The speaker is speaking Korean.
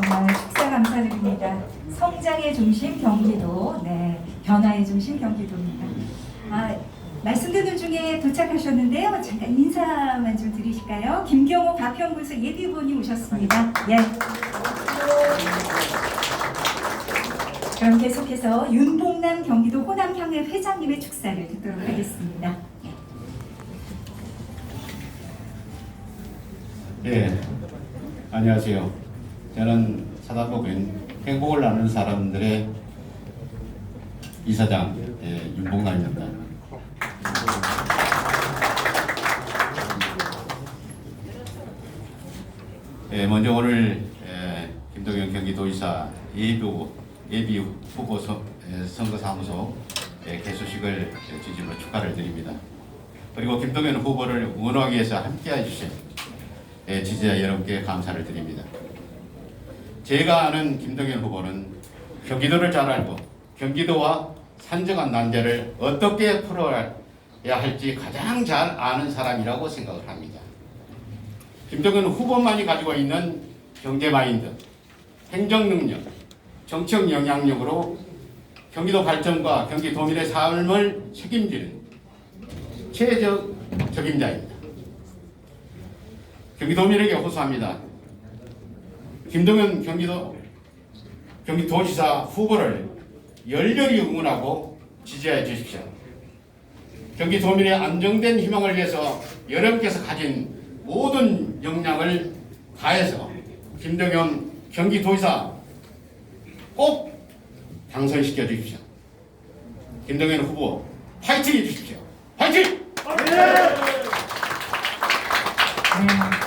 정말 축사 감사드립니다. 성장의 중심 경기도, 네, 변화의 중심 경기도입니다. 아, 말씀드린 중에 도착하셨는데요. 잠깐 인사만 좀 드리실까요? 김경호 가평군수 예비후보님 오셨습니다. 예. 그럼 계속해서 윤봉남 경기도 호남향회 회장님의 축사를 듣도록 하겠습니다. 예, 안녕하세요. 저는 사단법인 행복을 나누는 사람들의 이사장 예, 윤봉남입니다. 예, 먼저 오늘 예, 김동현 경기도지사 예비 후보, 예, 선거사무소 예, 개소식을 예, 지지로 축하를 드립니다. 그리고 김동현 후보를 응원하기 위해서 함께해 주신 예, 지지자 여러분께 감사를 드립니다. 제가 아는 김동연 후보는 경기도를 잘 알고 경기도와 산정한 난제를 어떻게 풀어야 할지 가장 잘 아는 사람이라고 생각을 합니다. 김동연 후보만이 가지고 있는 경제 마인드, 행정 능력, 정책 영향력으로 경기도 발전과 경기도민의 삶을 책임지는 최적 적임자입니다. 경기도민에게 호소합니다. 김동연 경기도 경기도지사 후보를 열렬히 응원하고 지지해 주십시오. 경기도민의 안정된 희망을 위해서 여러분께서 가진 모든 역량을 다해서 김동연 경기도지사 꼭 당선시켜 주십시오. 김동연 후보 파이팅 해 주십시오. 파이팅! 네,